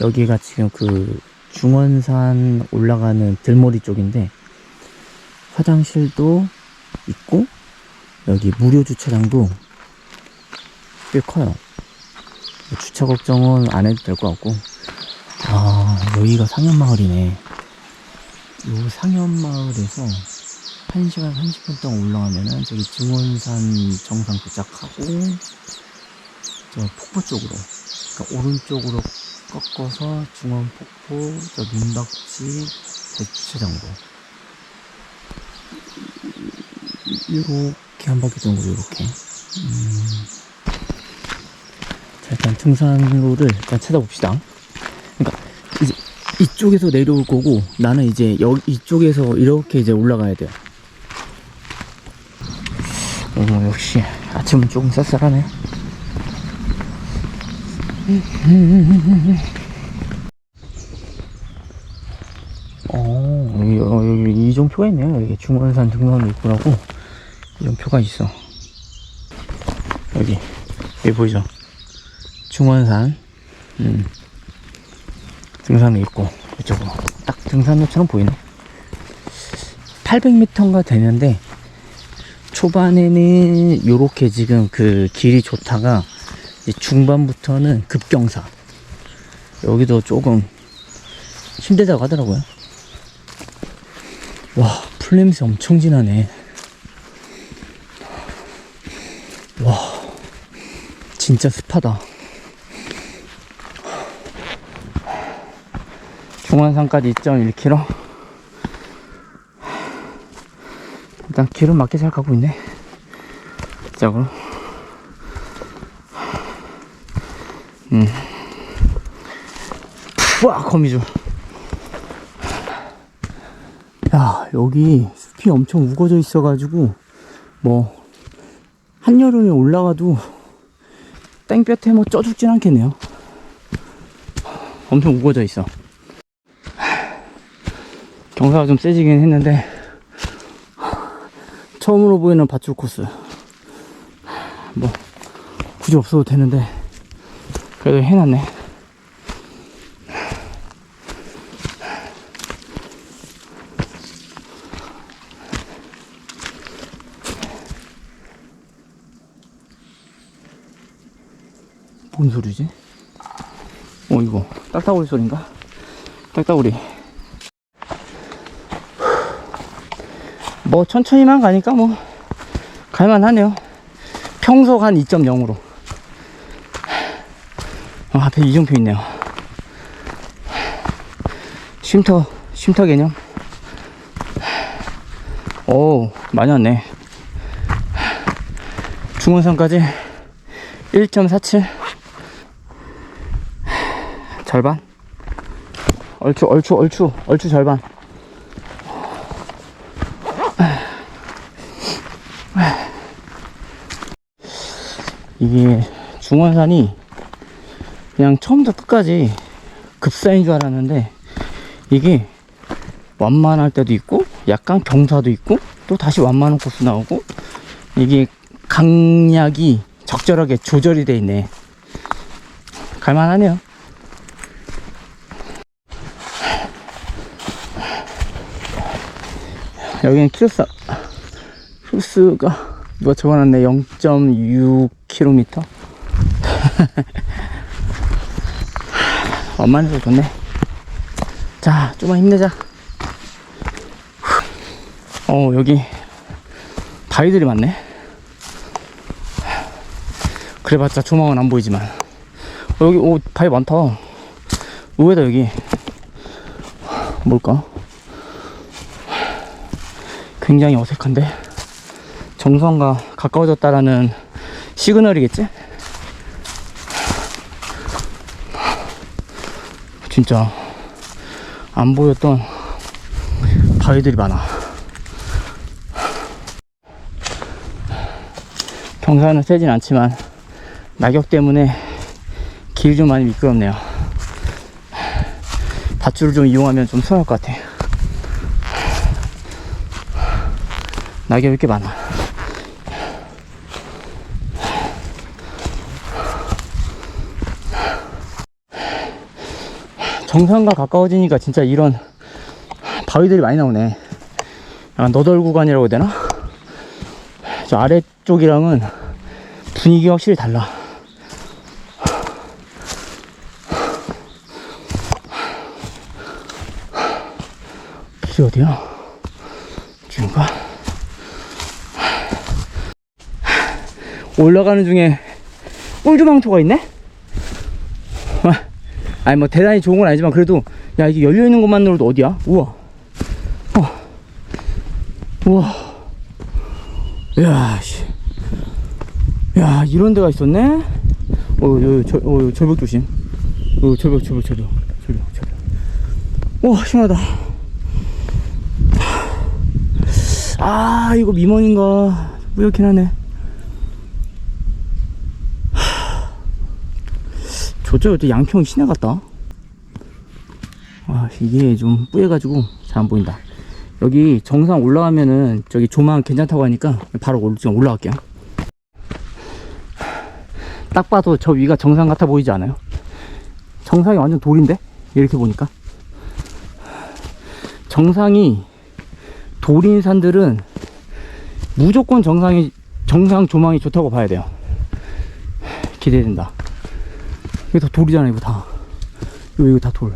여기가 지금 그 중원산 올라가는 들머리 쪽인데 화장실도 있고 여기 무료 주차장도 꽤 커요. 주차 걱정은 안 해도 될 것 같고 아 여기가 상현마을이네. 요 상현마을에서 1시간 30분 동안 올라가면은 저기 중원산 정상 도착하고 저 폭포 쪽으로 그러니까 오른쪽으로 꺾어서 중원 폭포 저 민박지 대주차장으로 이렇게 한 바퀴 정도 이렇게. 음. 자 일단 등산로를 일단 찾아봅시다. 그러니까 이제 이쪽에서 내려올 거고 나는 이제 여기 이쪽에서 이렇게 이제 올라가야 돼요. 어 역시 아침은 조금 쌀쌀하네 어 여기, 어, 여기 이종표가 있네요. 여기 중원산 등산로 입구라고. 이종표가 있어. 여기 여기 보이죠? 중원산 음. 등산로 있고 이쪽으로. 딱 등산로처럼 보이네. 800m인가 되는데 초반에는 요렇게 지금 그 길이 좋다가 중반부터는 급경사. 여기도 조금 힘들다고 하더라고요. 와 풀냄새 엄청 진하네. 와 진짜 습하다. 중원산까지 2.1km 일단 길은 맞게 잘 가고 있네. 이쪽으 음. 우와 거미줄 야 여기 숲이 엄청 우거져 있어 가지고 뭐 한여름에 올라가도 땡볕에 뭐 쪄 죽진 않겠네요. 엄청 우거져 있어. 경사가 좀 세지긴 했는데 처음으로 보이는 밧줄 코스. 뭐 굳이 없어도 되는데 그래도 해놨네 뭔 소리지? 어 이거 딱따구리 소린가? 딱따구리 뭐 천천히만 가니까 뭐 갈만하네요 평속 한 2.0으로 어, 앞에 이정표 있네요. 쉼터 쉼터 개념? 오 많이 왔네. 중원산까지 1.47 절반? 얼추 얼추 얼추 얼추 절반. 이게 중원산이 그냥 처음부터 끝까지 급사인 줄 알았는데 이게 완만할 때도 있고 약간 경사도 있고 또 다시 완만한 코스 나오고 이게 강약이 적절하게 조절이 돼 있네. 갈만하네요. 여기는 키로수 키로수가 누가 적어놨네. 0.6km 완만해서 좋네 자 좀만 힘내자. 어 여기 바위들이 많네. 그래봤자 조망은 안 보이지만. 어, 여기 오 바위 많다. 의외다 여기. 뭘까? 굉장히 어색한데? 정상과 가까워졌다라는 시그널이겠지? 진짜 안 보였던 바위들이 많아. 경사는 세진 않지만 낙엽 때문에 길이 좀 많이 미끄럽네요. 밧줄을 좀 이용하면 좀 수월할 것 같아. 낙엽이 꽤 많아. 정상과 가까워지니까 진짜 이런 바위들이 많이 나오네. 약간 너덜 구간이라고 해야 되나? 저 아래쪽이랑은 분위기가 확실히 달라. 길이 어디야? 지금가? 올라가는 중에 꿀주망토가 있네? 와, 아니 뭐 대단히 좋은 건 아니지만 그래도 야 이게 열려 있는 것만으로도 어디야? 우와, 어, 우와, 야 씨, 야 이런 데가 있었네? 어, 요, 저, 어, 요 절벽 조심. 어, 절벽, 절벽, 절벽, 절벽, 절벽. 와 시원하다. 아 이거 미먼인가 뿌옇긴 하네. 저쪽 또 양평 시내 같다. 아, 이게 좀 뿌얘가지고 잘 안 보인다. 여기 정상 올라가면은 저기 조망 괜찮다고 하니까 바로 올라갈게요. 딱 봐도 저 위가 정상 같아 보이지 않아요? 정상이 완전 돌인데? 이렇게 보니까. 정상이 돌인 산들은 무조건 정상이, 정상 조망이 좋다고 봐야 돼요. 기대된다. 이거 다 돌이잖아 이거 다 이거 이거 다 돌.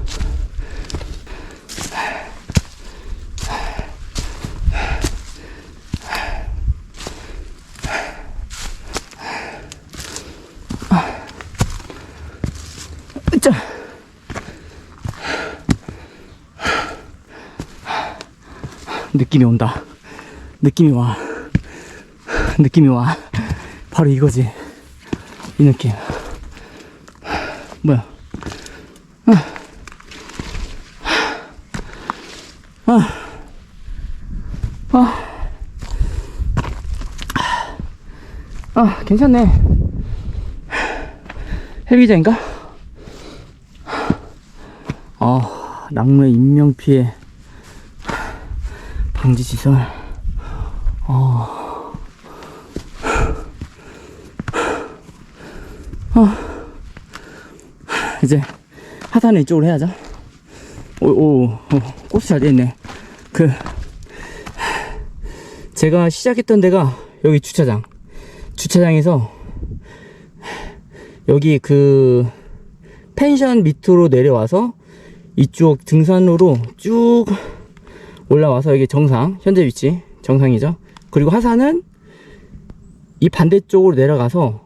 자. 느낌이 온다. 느낌이 와. 느낌이 와. 바로 이거지. 이 느낌. 뭐야? 아, 아, 아, 괜찮네. 헬기장인가? 아, 낙무의 인명 피해 방지 시설. 어. 이제 하산을 이쪽으로 해야죠. 오, 오, 오 꽃이 잘 돼있네. 그, 제가 시작했던 데가 여기 주차장. 주차장에서 여기 그 펜션 밑으로 내려와서 이쪽 등산로로 쭉 올라와서 여기 정상, 현재 위치 정상이죠. 그리고 하산은 이 반대쪽으로 내려가서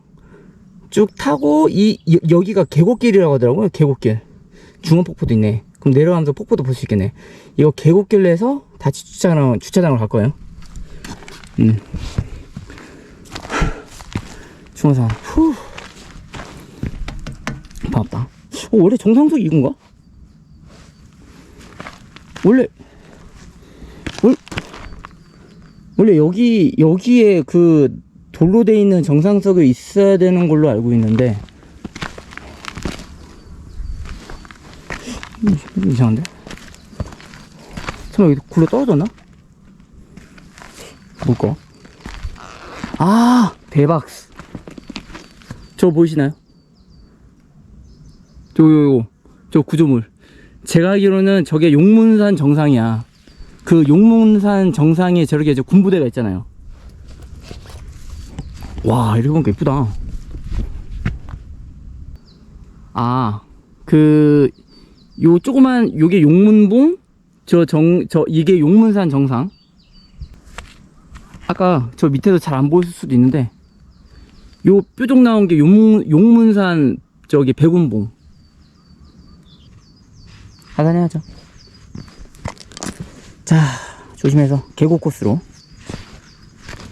쭉 타고 이 여- 여기가 계곡길이라고 하더라고요. 계곡길. 중원 폭포도 있네. 그럼 내려가면서 폭포도 볼 수 있겠네. 이거 계곡길로 해서 다시 주차장 주차장으로 갈 거예요. 음. 중원산. 후. 반갑다. 어, 원래 정상석 이건가? 원래 원, 원래 여기 여기에 그 돌로 돼 있는 정상석이 있어야 되는 걸로 알고 있는데 음, 이상한데? 설마 여기 굴러 떨어졌나? 뭘까? 아 대박 저 보이시나요? 저, 요, 요, 저 구조물 제가 알기로는 저게 용문산 정상이야 그 용문산 정상에 저렇게 군부대가 있잖아요 와 이렇게 보니까 이쁘다. 아그 요 조그만 요게 용문봉? 저 정 저 이게 용문산 정상? 아까 저 밑에서 잘 안 보였을 수도 있는데 요 뾰족 나온 게 용, 용문산 저기 백운봉. 하단해야죠. 자 조심해서 계곡 코스로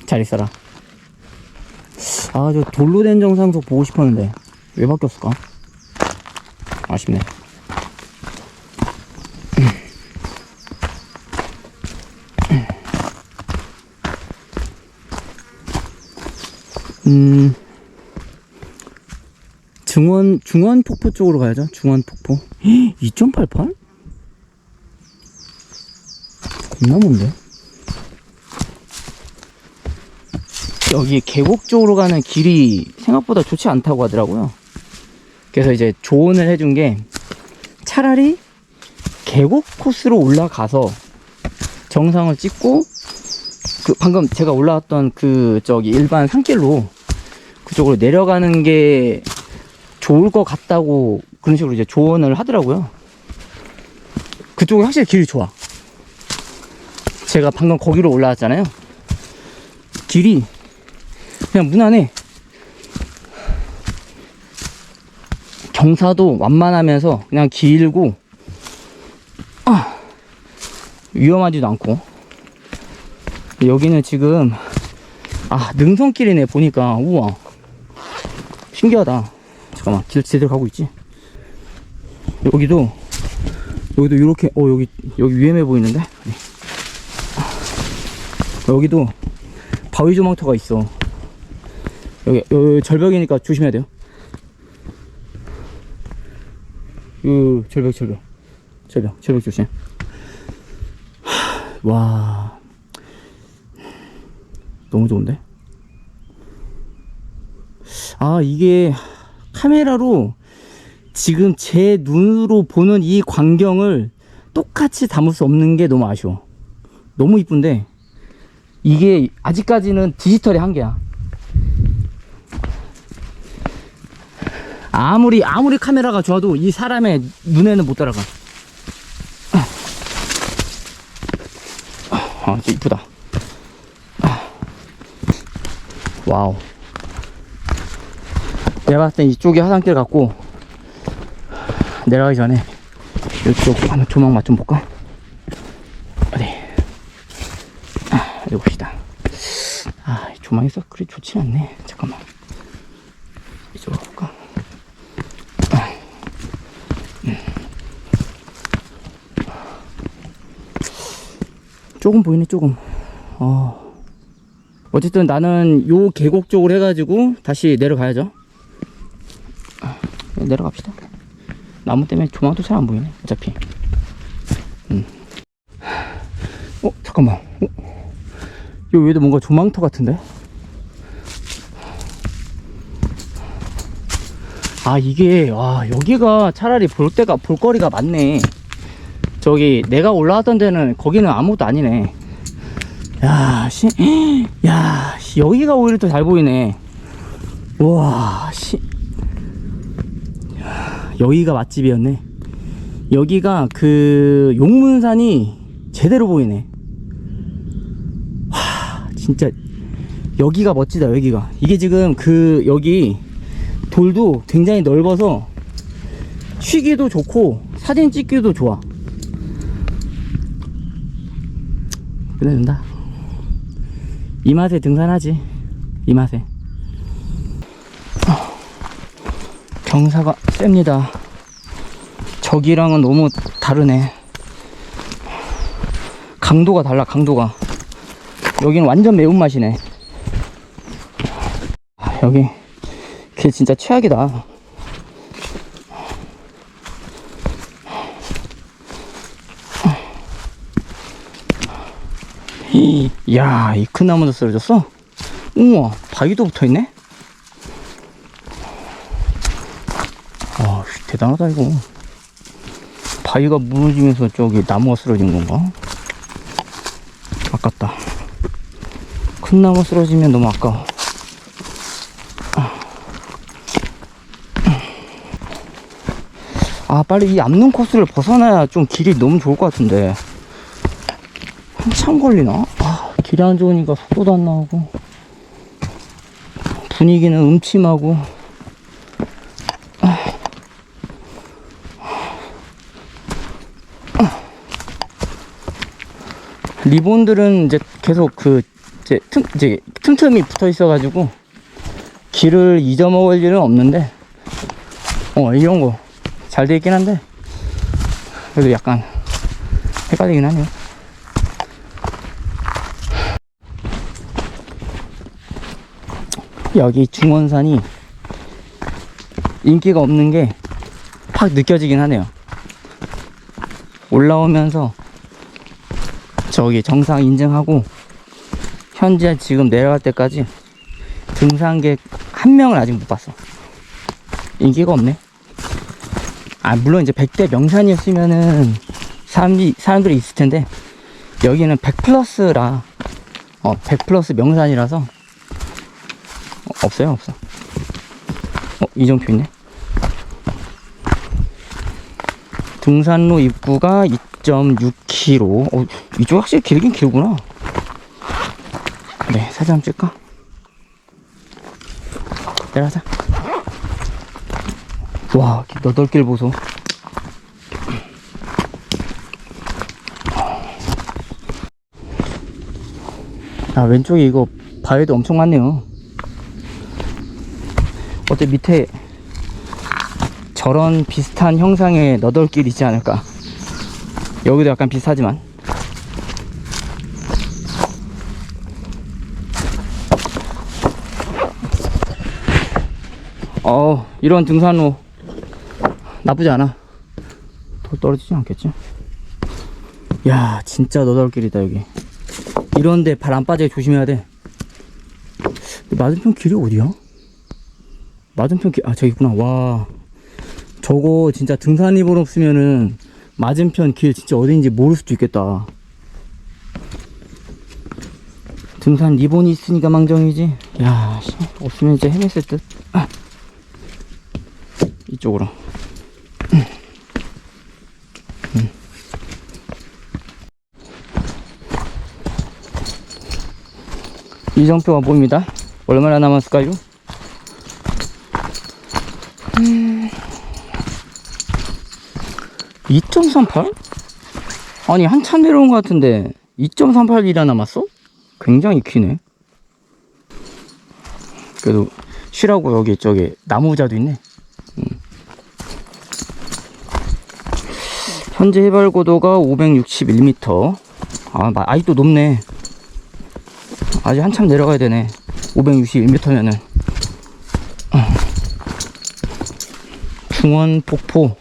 잘 있어라 아 저 돌로 된 정상석 보고 싶었는데 왜 바뀌었을까? 아쉽네. 음. 중원 중원 폭포 쪽으로 가야죠. 중원 폭포. 2.88? 겁나 먼데 여기 계곡 쪽으로 가는 길이 생각보다 좋지 않다고 하더라고요. 그래서 이제 조언을 해준 게 차라리 계곡 코스로 올라가서 정상을 찍고 그 방금 제가 올라왔던 그 저기 일반 산길로 그쪽으로 내려가는 게 좋을 것 같다고 그런 식으로 이제 조언을 하더라고요. 그쪽이 확실히 길이 좋아. 제가 방금 거기로 올라왔잖아요. 길이 그냥 무난해. 경사도 완만하면서 그냥 길고 아, 위험하지도 않고. 여기는 지금 아 능선길이네 보니까. 우와. 신기하다. 잠깐만 길 제대로 가고 있지? 여기도 여기도 이렇게 어 여기 여기 위험해 보이는데? 네. 여기도 바위 조망터가 있어 여기, 여기 절벽이니까 조심해야 돼요. 그 절벽 절벽. 절벽 절벽 조심. 하, 와. 너무 좋은데? 아 이게 카메라로 지금 제 눈으로 보는 이 광경을 똑같이 담을 수 없는 게 너무 아쉬워. 너무 이쁜데? 이게 아직까지는 디지털의 한계야 아무리 아무리 카메라가 좋아도 이 사람의 눈에는 못 따라가. 아, 이쁘다. 아. 와우. 내가 봤을 땐 이쪽이 하산길 같고 내려가기 전에 이쪽 한번 조망 맛 좀 볼까? 어디? 아, 어디 봅시다. 아, 이 조망이 썩 그리 좋지 않네. 잠깐만. 이쪽으로 볼까? 조금 보이네 조금 어. 어쨌든 나는 요 계곡 쪽으로 해가지고 다시 내려가야죠 아, 내려갑시다 나무 때문에 조망도 잘 안 보이네 어차피 음. 어 잠깐만 어? 요 위에도 뭔가 조망터 같은데 아 이게 와 여기가 차라리 볼 때가 볼거리가 많네 저기 내가 올라왔던 데는 거기는 아무것도 아니네. 야, 씨, 야, 씨, 여기가 오히려 더잘 보이네. 와, 씨, 야, 여기가 맛집이었네. 여기가 그 용문산이 제대로 보이네. 와, 진짜 여기가 멋지다. 여기가 이게 지금 그 여기 돌도 굉장히 넓어서 쉬기도 좋고 사진 찍기도 좋아. 끝내준다. 이 맛에 등산하지. 이 맛에. 어, 경사가 셉니다. 저기랑은 너무 다르네. 강도가 달라, 강도가. 여기는 완전 매운맛이네. 아, 여기, 길 진짜 최악이다. 이, 야, 이 큰 나무도 쓰러졌어? 우와, 바위도 붙어 있네? 와, 씨, 대단하다, 이거. 바위가 무너지면서 저기 나무가 쓰러진 건가? 아깝다. 큰 나무 쓰러지면 너무 아까워. 아, 빨리 이 앞눈 코스를 벗어나야 좀 길이 너무 좋을 것 같은데. 한참 걸리나? 아, 길이 안 좋으니까 속도도 안 나오고 분위기는 음침하고. 리본들은 이제 계속 그 이제 틈 이제 틈틈이 붙어 있어가지고 길을 잊어먹을 일은 없는데 어 이런 거 잘 돼 있긴 한데 그래도 약간 헷갈리긴 하네요. 여기 중원산이 인기가 없는 게팍 느껴지긴 하네요. 올라오면서 저기 정상 인증하고 현재 지금 내려갈 때까지 등산객 한 명을 아직 못 봤어. 인기가 없네. 아, 물론 이제 100대 명산이었으면은 사람들이, 사람들이 있을 텐데, 여기는 100 플러스라, 어, 100 플러스 명산이라서, 어, 없어요, 없어. 어, 이정표 있네. 등산로 입구가 2.6km. 어, 이쪽 확실히 길긴 길구나. 그래, 사진 한번 찍까? 내려가자. 와, 너덜길 보소. 아, 왼쪽에 이거 바위도 엄청 많네요. 어때 밑에 저런 비슷한 형상의 너덜길 있지 않을까? 여기도 약간 비슷하지만. 어, 이런 등산로 나쁘지 않아. 더 떨어지지 않겠지? 야, 진짜 너덜길이다, 여기. 이런데 발 안 빠지게 조심해야 돼. 맞은편 길이 어디야? 맞은편 길, 아, 저기 있구나. 와. 저거 진짜 등산 입으로 없으면은 맞은편 길 진짜 어딘지 모를 수도 있겠다. 등산 리본이 있으니까 망정이지. 야, 씨, 없으면 이제 헤맸을 듯. 아. 이쪽으로. 음. 음. 이정표가 보입니다. 얼마나 남았을까요? 2.38? 아니 한참 내려온 것 같은데 2.38이나 남았어? 굉장히 기네 그래도 쉬라고 여기 저기 나무자도 있네 현재 해발 고도가 561m 아 마- 아직도 높네 아직 한참 내려가야 되네 561m면은 중원 폭포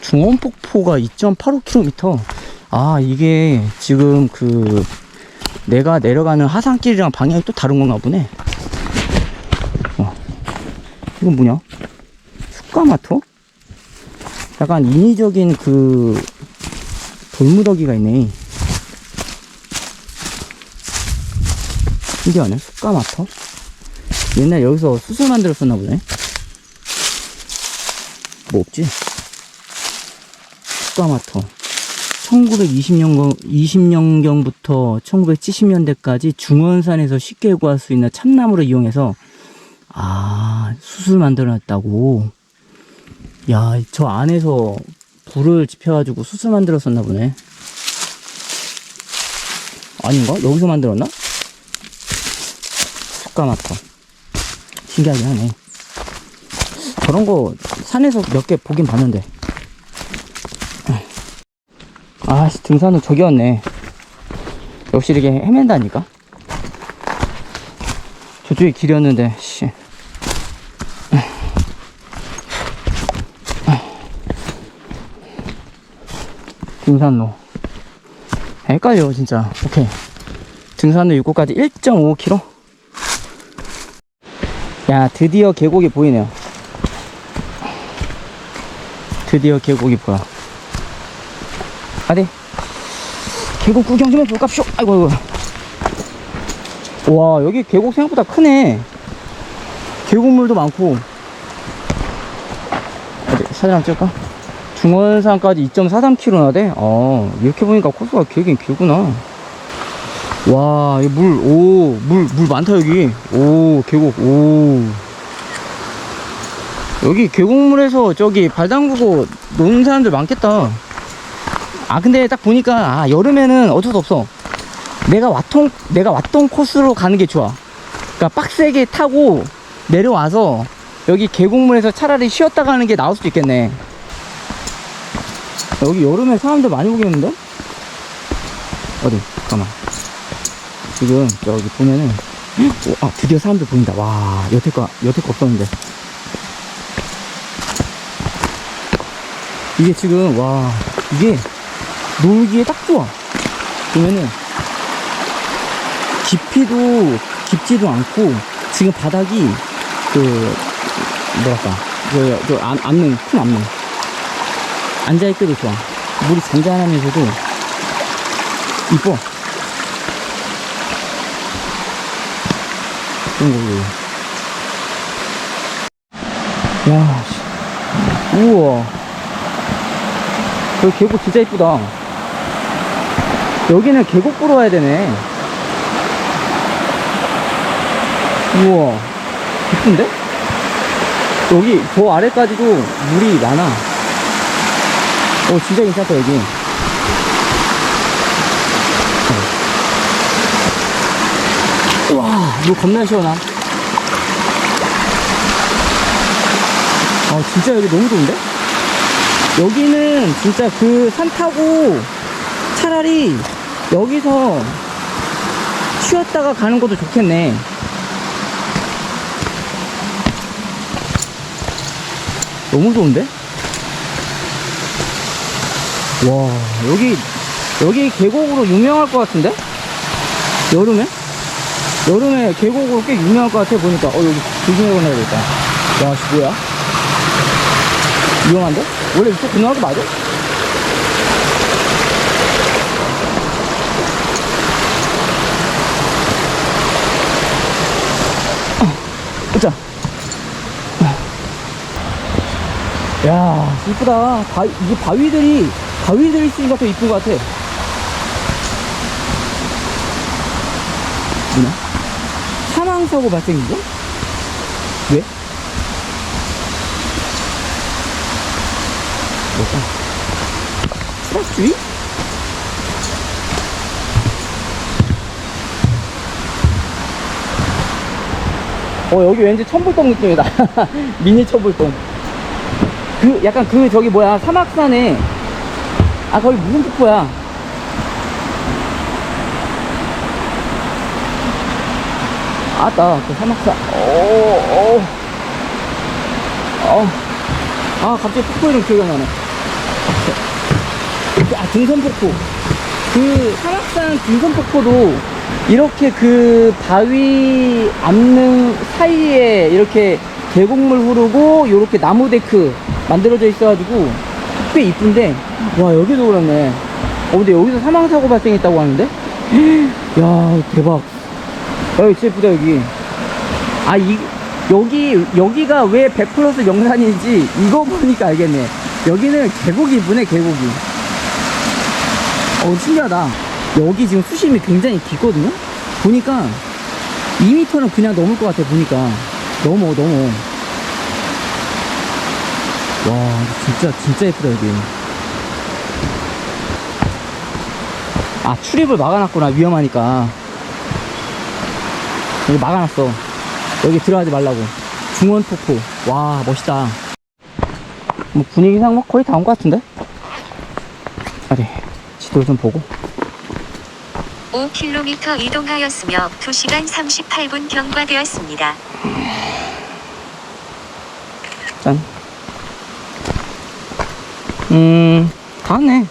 중원 폭포가 2.85km. 아, 이게 지금 그 내가 내려가는 하산길이랑 방향이 또 다른 건가 보네. 어. 이건 뭐냐? 쑥가마토? 약간 인위적인 그 돌무더기가 있네. 신기하네. 쑥가마토? 옛날 여기서 수술 만들었었나 보네. 뭐 없지? 쑥가마토 1920년, 20년경부터 1970년대까지 중원산에서 쉽게 구할 수 있는 참나무를 이용해서 아 수술 만들어놨다고 야 저 안에서 불을 지펴가지고 수술 만들었었나 보네. 아닌가? 여기서 만들었나? 쑥가마토 신기하긴 하네. 저런 거 산에서 몇 개 보긴 봤는데. 아씨 등산은 저기였네. 역시 이렇게 헤맨다니까? 저쪽에 길이었는데 씨 등산로 헷갈려 진짜 오케이 등산로 입구까지 1.5km 야 드디어 계곡이 보이네요 드디어 계곡이 보여 어디? 계곡 구경 좀 해볼까? 쇼! 아이고, 아이고. 와, 여기 계곡 생각보다 크네. 계곡물도 많고. 어디, 사진 한번 찍을까? 중원산까지 2.43km나 돼? 어, 이렇게 보니까 코스가 길긴 길구나. 와, 이 물, 오, 물, 물 많다, 여기. 오, 계곡, 오. 여기 계곡물에서 저기 발 담그고 노는 사람들 많겠다. 아 근데 딱 보니까 아 여름에는 어쩔 수 없어 내가 왔던 내가 왔던 코스로 가는 게 좋아 그러니까 빡세게 타고 내려와서 여기 계곡물에서 차라리 쉬었다 가는 게 나을 수도 있겠네 여기 여름에 사람들 많이 오겠는데? 어디? 잠깐만. 지금 저기 보면은 오, 아 드디어 사람들 보인다. 와 여태껏 여태껏 없었는데. 이게 지금 와 이게 놀기에 딱 좋아. 보면은 깊이도 깊지도 않고 지금 바닥이 그 뭐랄까 그, 그 안, 앉는 큰 앉는 앉아 있기도 좋아. 물이 잔잔하면서도 이뻐. 이런 걸로. 야, 씨. 우와. 여기 계곡 진짜 이쁘다. 여기는 계곡 보러 와야 되네. 우와. 이쁜데? 여기 저 아래까지도 물이 많아. 어, 진짜 괜찮다, 여기. 와, 물 겁나 시원함. 아, 진짜 여기 너무 좋은데? 여기는 진짜 그 산 타고 차라리 여기서 쉬었다가 가는 것도 좋겠네. 너무 좋은데? 와, 여기, 여기 계곡으로 유명할 것 같은데? 여름에? 여름에 계곡으로 꽤 유명할 것 같아, 보니까. 어, 여기 조심해 보내야 겠다. 와, 씨, 뭐야? 위험한데? 원래 이쪽 거 맞아? 어, 자. 야, 이쁘다. 바, 이게 바위들이, 바위들이 있으니까 더 이쁜 것 같아. 뭐냐? 사망사고 발생이죠? 왜? 뭘까? 추락주의? 어, 여기 왠지 천불동 느낌이다. 미니 천불동. 그, 약간 그, 저기 뭐야, 사막산에, 아, 거기 무슨 폭포야? 아따, 그 사막산, 오, 오, 어. 아, 갑자기 폭포 이름 기억이 안 나네. 아, 등선폭포. 그 사막산 등선폭포도 이렇게 그 바위 암릉 사이에 이렇게 계곡물 흐르고 이렇게 나무 데크 만들어져 있어가지고 꽤 이쁜데 와 여기도 그렇네. 어 근데 여기서 사망사고 발생했다고 하는데? 야 대박. 야 진짜 예쁘다 여기. 아 이 여기 여기가 왜 100 플러스 명산인지 이거 보니까 알겠네. 여기는 계곡이 이쁘네 계곡이. 어 신기하다. 여기 지금 수심이 굉장히 깊거든요. 보니까 2m는 그냥 넘을 것 같아 보니까 넘어 넘어. 와 진짜 진짜 예쁘다 여기. 아 출입을 막아놨구나 위험하니까. 여기 막아놨어. 여기 들어가지 말라고. 중원 폭포. 와, 멋있다. 뭐 분위기상 뭐 거의 다 온 것 같은데? 아니, 지도를 좀 보고. 5km 이동하였으며 2시간 38분 경과되었습니다. 음, 다 왔네.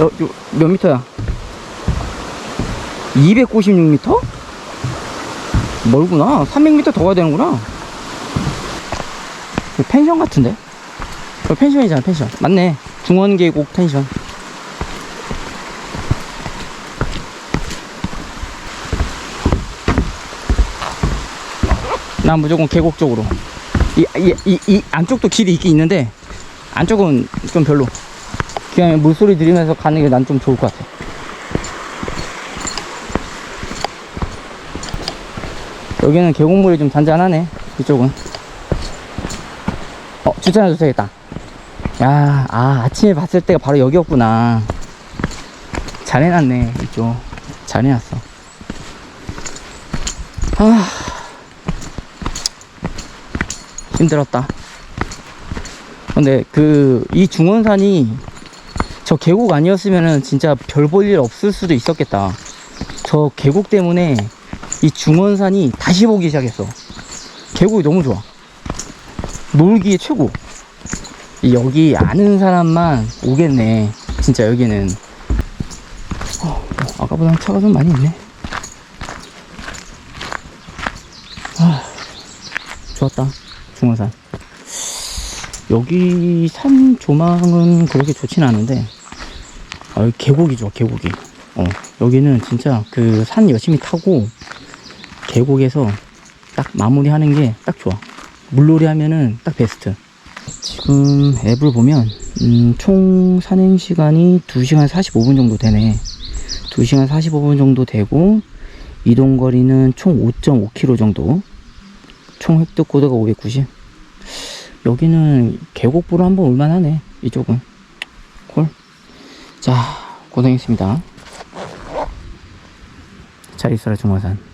여, 요, 몇 미터야? 296미터? 멀구나. 300m 더 가야 되는구나. 이거 펜션 같은데? 이거 펜션이잖아, 펜션. 맞네. 중원계곡 펜션. 난 무조건 계곡 쪽으로. 이, 이, 이, 이 안쪽도 길이 있긴 있는데, 안쪽은 좀 별로. 그냥 물소리 들으면서 가는 게 난 좀 좋을 것 같아. 여기는 계곡물이 좀 잔잔하네. 이쪽은. 어, 주차해도 되겠다. 야, 아, 아침에 봤을 때가 바로 여기였구나. 잘 해놨네, 이쪽. 잘 해놨어. 아, 힘들었다. 근데 그, 이 중원산이 저 계곡 아니었으면은 진짜 별 볼 일 없을 수도 있었겠다. 저 계곡 때문에 이 중원산이 다시 보기 시작했어. 계곡이 너무 좋아. 놀기에 최고. 이 여기 아는 사람만 오겠네. 진짜 여기는. 어, 아까보다 차가 좀 많이 있네. 아, 좋았다. 중원산. 여기 산 조망은 그렇게 좋진 않은데, 아, 여기 계곡이 좋아, 계곡이. 어, 여기는 진짜 그 산 열심히 타고 계곡에서 딱 마무리하는 게 딱 좋아. 물놀이 하면은 딱 베스트. 지금 앱을 보면, 음, 총 산행 시간이 2시간 45분 정도 되네. 2시간 45분 정도 되고, 이동 거리는 총 5.5km 정도. 총 획득 고도가 590. 여기는 계곡보로 한번 올만하네. 이쪽은. 콜. 자, 고생했습니다. 잘 있어라, 중화산.